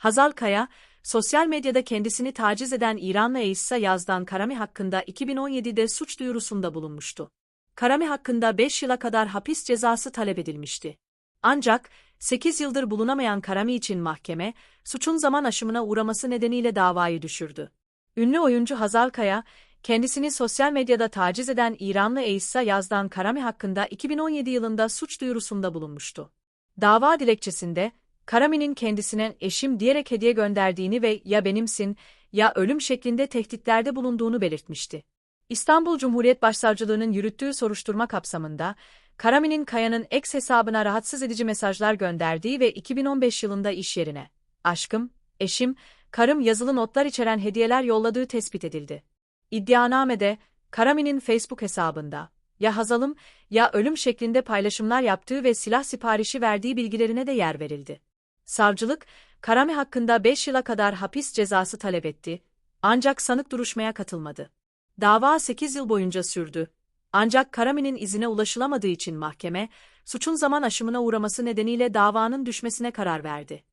Hazal Kaya, sosyal medyada kendisini taciz eden İranlı Eissa Yazdan Karami hakkında 2017'de suç duyurusunda bulunmuştu. Karami hakkında 5 yıla kadar hapis cezası talep edilmişti. Ancak, 8 yıldır bulunamayan Karami için mahkeme, suçun zaman aşımına uğraması nedeniyle davayı düşürdü. Ünlü oyuncu Hazal Kaya, kendisini sosyal medyada taciz eden İranlı Eissa Yazdan Karami hakkında 2017 yılında suç duyurusunda bulunmuştu. Dava dilekçesinde, Karami'nin kendisine eşim diyerek hediye gönderdiğini ve ya benimsin ya ölüm şeklinde tehditlerde bulunduğunu belirtmişti. İstanbul Cumhuriyet Başsavcılığı'nın yürüttüğü soruşturma kapsamında, Karami'nin Kaya'nın ex hesabına rahatsız edici mesajlar gönderdiği ve 2015 yılında iş yerine, aşkım, eşim, karım yazılı notlar içeren hediyeler yolladığı tespit edildi. İddianamede, Karami'nin Facebook hesabında, ya Hazal'ım ya ölüm şeklinde paylaşımlar yaptığı ve silah siparişi verdiği bilgilerine de yer verildi. Savcılık, Karami hakkında 5 yıla kadar hapis cezası talep etti, ancak sanık duruşmaya katılmadı. Dava 8 yıl boyunca sürdü. Ancak Karami'nin izine ulaşılamadığı için mahkeme, suçun zaman aşımına uğraması nedeniyle davanın düşmesine karar verdi.